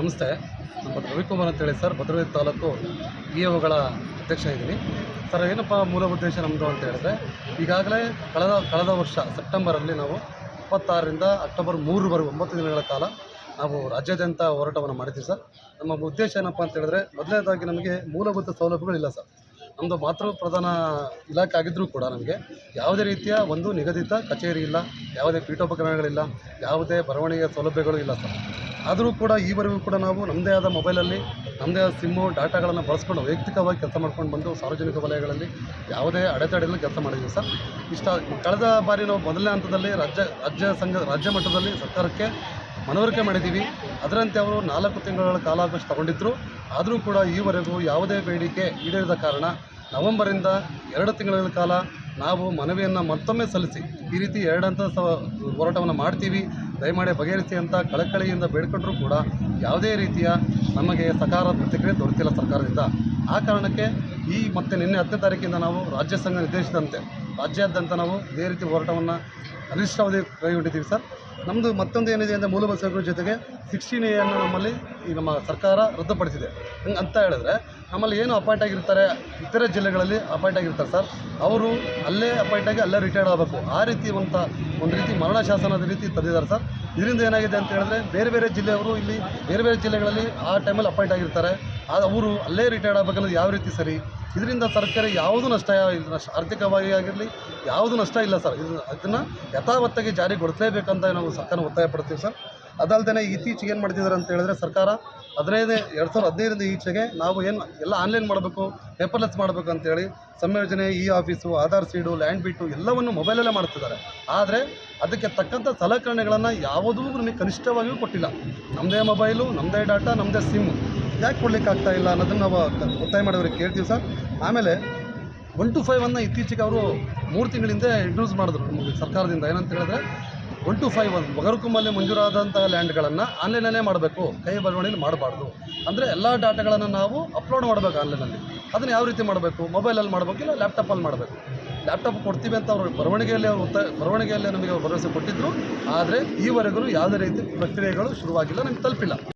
ನಮಸ್ತೆ. ನಮ್ಮ ರವಿಕುಮಾರ್ ಅಂತೇಳಿ ಸರ್ ಭದ್ರಾವತಿ ತಾಲೂಕು ಇ ಒಗಳ ಅಧ್ಯಕ್ಷ ಇದ್ದೀನಿ. ಸರ್, ಏನಪ್ಪ ಮೂಲ ಉದ್ದೇಶ ನಮ್ಮದು ಅಂತ ಹೇಳಿದ್ರೆ, ಈಗಾಗಲೇ ಕಳೆದ ಕಳೆದ ವರ್ಷ ಸೆಪ್ಟೆಂಬರಲ್ಲಿ ನಾವು ಇಪ್ಪತ್ತಾರರಿಂದ ಅಕ್ಟೋಬರ್ ಮೂರರವರೆಗೂ, ಒಂಬತ್ತು ದಿನಗಳ ಕಾಲ ನಾವು ರಾಜ್ಯಾದ್ಯಂತ ಹೋರಾಟವನ್ನು ಮಾಡಿದ್ದೀವಿ ಸರ್. ನಮ್ಮ ಉದ್ದೇಶ ಏನಪ್ಪ ಅಂತ ಹೇಳಿದ್ರೆ ಮೊದಲನೇದಾಗಿ ನಮಗೆ ಮೂಲಭೂತ ಸೌಲಭ್ಯಗಳಿಲ್ಲ ಸರ್. ನಮ್ಮದು ಮಾತೃ ಪ್ರಧಾನ ಇಲಾಖೆ ಆಗಿದ್ದರೂ ಕೂಡ ನಮಗೆ ಯಾವುದೇ ರೀತಿಯ ಒಂದು ನಿಗದಿತ ಕಚೇರಿ ಇಲ್ಲ, ಯಾವುದೇ ಪೀಠೋಪಕರಣಗಳಿಲ್ಲ, ಯಾವುದೇ ಬರವಣಿಗೆಯ ಸೌಲಭ್ಯಗಳು ಇಲ್ಲ ಸರ್. ಆದರೂ ಕೂಡ ಈವರೆಗೂ ಕೂಡ ನಾವು ನಮ್ಮದೇ ಆದ ಮೊಬೈಲಲ್ಲಿ, ನಮ್ಮದೇ ಆದ ಸಿಮ್ಮು, ಡಾಟಾಗಳನ್ನು ಬಳಸ್ಕೊಂಡು ವೈಯಕ್ತಿಕವಾಗಿ ಕೆಲಸ ಮಾಡ್ಕೊಂಡು ಬಂದು ಸಾರ್ವಜನಿಕ ವಲಯಗಳಲ್ಲಿ ಯಾವುದೇ ಅಡೆತಡೆಯಲ್ಲಿ ಕೆಲಸ ಮಾಡಿದ್ದೀವಿ ಸರ್. ಇಷ್ಟ, ಕಳೆದ ಬಾರಿ ನಾವು ಮೊದಲನೇ ಹಂತದಲ್ಲಿ ರಾಜ್ಯ ರಾಜ್ಯ ಸಂಘ, ರಾಜ್ಯ ಮಟ್ಟದಲ್ಲಿ ಸರ್ಕಾರಕ್ಕೆ ಮನವರಿಕೆ ಮಾಡಿದ್ದೀವಿ. ಅದರಂತೆ ಅವರು ನಾಲ್ಕು ತಿಂಗಳ ಕಾಲಾವಕಾಶ ತಗೊಂಡಿದ್ದರು ಆದರೂ ಕೂಡ ಈವರೆಗೂ ಯಾವುದೇ ಬೇಡಿಕೆ ಈಡೇರಿದ ಕಾರಣ ನವೆಂಬರಿಂದ ಎರಡು ತಿಂಗಳ ಕಾಲ ನಾವು ಮನವಿಯನ್ನು ಮತ್ತೊಮ್ಮೆ ಸಲ್ಲಿಸಿ ಈ ರೀತಿ ಎರಡು ಹಂತದ ಸ ಹೋರಾಟವನ್ನು ಮಾಡ್ತೀವಿ. ದಯಮಾಡಿ ಬಗೆಹರಿಸಿ ಅಂತ ಕಳಕಳಿಯಿಂದ ಬೇಡ್ಕೊಂಡ್ರೂ ಕೂಡ ಯಾವುದೇ ರೀತಿಯ ನಮಗೆ ಸಕಾರ ಪ್ರತಿಕ್ರಿಯೆ ದೊರೆತಿಲ್ಲ ಸರ್ಕಾರದಿಂದ. ಆ ಕಾರಣಕ್ಕೆ ಈ ಮತ್ತೆ ನಿನ್ನೆ ಹತ್ತನೇ ತಾರೀಕಿಂದ ನಾವು ರಾಜ್ಯ ಸಂಘ ನಿರ್ದೇಶಿಸಿದಂತೆ ರಾಜ್ಯಾದ್ಯಂತ ನಾವು ಇದೇ ರೀತಿ ಹೋರಾಟವನ್ನು ಅನಿಷ್ಟಾವಧಿ ಕೈಗೊಂಡಿದ್ದೀವಿ ಸರ್. ನಮ್ಮದು ಮತ್ತೊಂದು ಏನಿದೆ ಅಂದರೆ ಮೂಲಭೂತ ಸೌಕರ್ಯ ಜೊತೆಗೆ ಸಿಕ್ಸ್ಟೀನ್ ಎಯನ್ನು ನಮ್ಮಲ್ಲಿ ಈ ನಮ್ಮ ಸರ್ಕಾರ ರದ್ದುಪಡಿಸಿದೆ. ಹಂಗೆ ಅಂತ ಹೇಳಿದ್ರೆ ನಮ್ಮಲ್ಲಿ ಏನು ಅಪಾಯಿಂಟ್ ಆಗಿರ್ತಾರೆ, ಇತರೆ ಜಿಲ್ಲೆಗಳಲ್ಲಿ ಅಪಾಯಿಂಟ್ ಆಗಿರ್ತಾರೆ ಸರ್. ಅವರು ಅಲ್ಲೇ ಅಪಾಯಿಂಟ್ ಆಗಿ ಅಲ್ಲೇ ರಿಟೈರ್ಡ್ ಆಗಬೇಕು. ಆ ರೀತಿ ಅಂತ ಒಂದು ರೀತಿ ಮರಣ ಶಾಸನದ ರೀತಿ ತಂದಿದ್ದಾರೆ ಸರ್. ಇದರಿಂದ ಏನಾಗಿದೆ ಅಂತ ಹೇಳಿದ್ರೆ ಬೇರೆ ಬೇರೆ ಜಿಲ್ಲೆಯವರು ಇಲ್ಲಿ ಬೇರೆ ಬೇರೆ ಜಿಲ್ಲೆಗಳಲ್ಲಿ ಆ ಟೈಮಲ್ಲಿ ಅಪಾಯಿಂಟ್ ಆಗಿರ್ತಾರೆ. ಅವರು ಅಲ್ಲೇ ರಿಟೈರ್ಡ್ ಆಗಬೇಕನ್ನೋದು ಯಾವ ರೀತಿ ಸರಿ? ಇದರಿಂದ ಸರ್ಕಾರ ಯಾವುದು ನಷ್ಟ ಆರ್ಥಿಕವಾಗಿ ಆಗಿರಲಿ, ಯಾವುದು ನಷ್ಟ ಇಲ್ಲ ಸರ್. ಇದು ಅದನ್ನು ಯಥಾವತ್ತಾಗಿ ಜಾರಿಗೊಳಿಸಲೇಬೇಕಂತ ನಾವು ಸರ್ಕಾರ ಒತ್ತಾಯ ಪಡ್ತೀವಿ ಸರ್. ಅದಲ್ಲದೆ ಇತ್ತೀಚೆಗೆ ಏನು ಮಾಡ್ತಿದ್ದಾರೆ ಅಂತ ಹೇಳಿದ್ರೆ ಸರ್ಕಾರ ಹದಿನೈದು, ಎರಡು ಸಾವಿರದ ಹದಿನೈದರಿಂದ ಈಚೆಗೆ ನಾವು ಏನು ಎಲ್ಲ ಆನ್ಲೈನ್ ಮಾಡಬೇಕು ಪೇಪರ್ಲೆಸ್ ಮಾಡಬೇಕು ಅಂತೇಳಿ ಸಂಯೋಜನೆ e office Aadhaar seed land ಬಿಟ್ಟು ಎಲ್ಲವನ್ನು ಮೊಬೈಲಲ್ಲೇ ಮಾಡ್ತಿದ್ದಾರೆ. ಆದರೆ ಅದಕ್ಕೆ ತಕ್ಕಂಥ ಸಲಕರಣೆಗಳನ್ನು ಯಾವುದೂ ನಮಗೆ ಕನಿಷ್ಠವಾಗಿಯೂ ಕೊಟ್ಟಿಲ್ಲ. ನಮ್ಮದೇ ಮೊಬೈಲು ನಮ್ಮದೇ ಡಾಟಾ ನಮ್ಮದೇ ಸಿಮ್ಮು ಯಾಕೆ ಕೊಡ್ಲಿಕ್ಕೆ ಆಗ್ತಾ ಇಲ್ಲ ಅನ್ನೋದನ್ನು ನಾವು ಒತ್ತಾಯ ಮಾಡೋರಿಗೆ ಕೇಳ್ತೀವಿ ಸರ್. ಆಮೇಲೆ ಒನ್ ಟು ಫೈವ್ ಅನ್ನು ಇತ್ತೀಚೆಗೆ ಅವರು ಮೂರು ತಿಂಗಳಿಂದ ಇಂಟ್ರೂಸ್ ಮಾಡಿದ್ರು ನಮಗೆ ಸರ್ಕಾರದಿಂದ. ಏನಂತ ಹೇಳಿದ್ರೆ ಒನ್ ಟು ಫೈವ್ ಒನ್ ಬಗರ್ಕುಂಬಲ್ಲಿ ಮಂಜೂರಾದಂಥ ಲ್ಯಾಂಡ್ಗಳನ್ನು ಆನ್ಲೈನಲ್ಲೇ ಮಾಡಬೇಕು. ಕೈ ಬರವಣಿಗೆ ಮಾಡಬಾರ್ದು. ಅಂದರೆ ಎಲ್ಲ ಡಾಟಾಗಳನ್ನು ನಾವು ಅಪ್ಲೋಡ್ ಮಾಡಬೇಕು ಆನ್ಲೈನಲ್ಲಿ. ಅದನ್ನು ಯಾವ ರೀತಿ ಮಾಡಬೇಕು? ಮೊಬೈಲಲ್ಲಿ ಮಾಡಬೇಕು ಇಲ್ಲ ಲ್ಯಾಪ್ಟಾಪಲ್ಲಿ ಮಾಡಬೇಕು? ಲ್ಯಾಪ್ಟಾಪ್ ಕೊಡ್ತೀವಿ ಅಂತ ಅವರು ಬರವಣಿಗೆಯಲ್ಲಿ ಅವರು ಉತ್ತ ಬರವಣಿಗೆಯಲ್ಲಿ ನಮಗೆ ಭರವಸೆ ಕೊಟ್ಟಿದ್ದರು ಆದರೆ ಈವರೆಗೂ ಯಾವುದೇ ರೀತಿ ಪ್ರಕ್ರಿಯೆಗಳು ಶುರುವಾಗಿಲ್ಲ ನಮಗೆ ತಲುಪಿಲ್ಲ.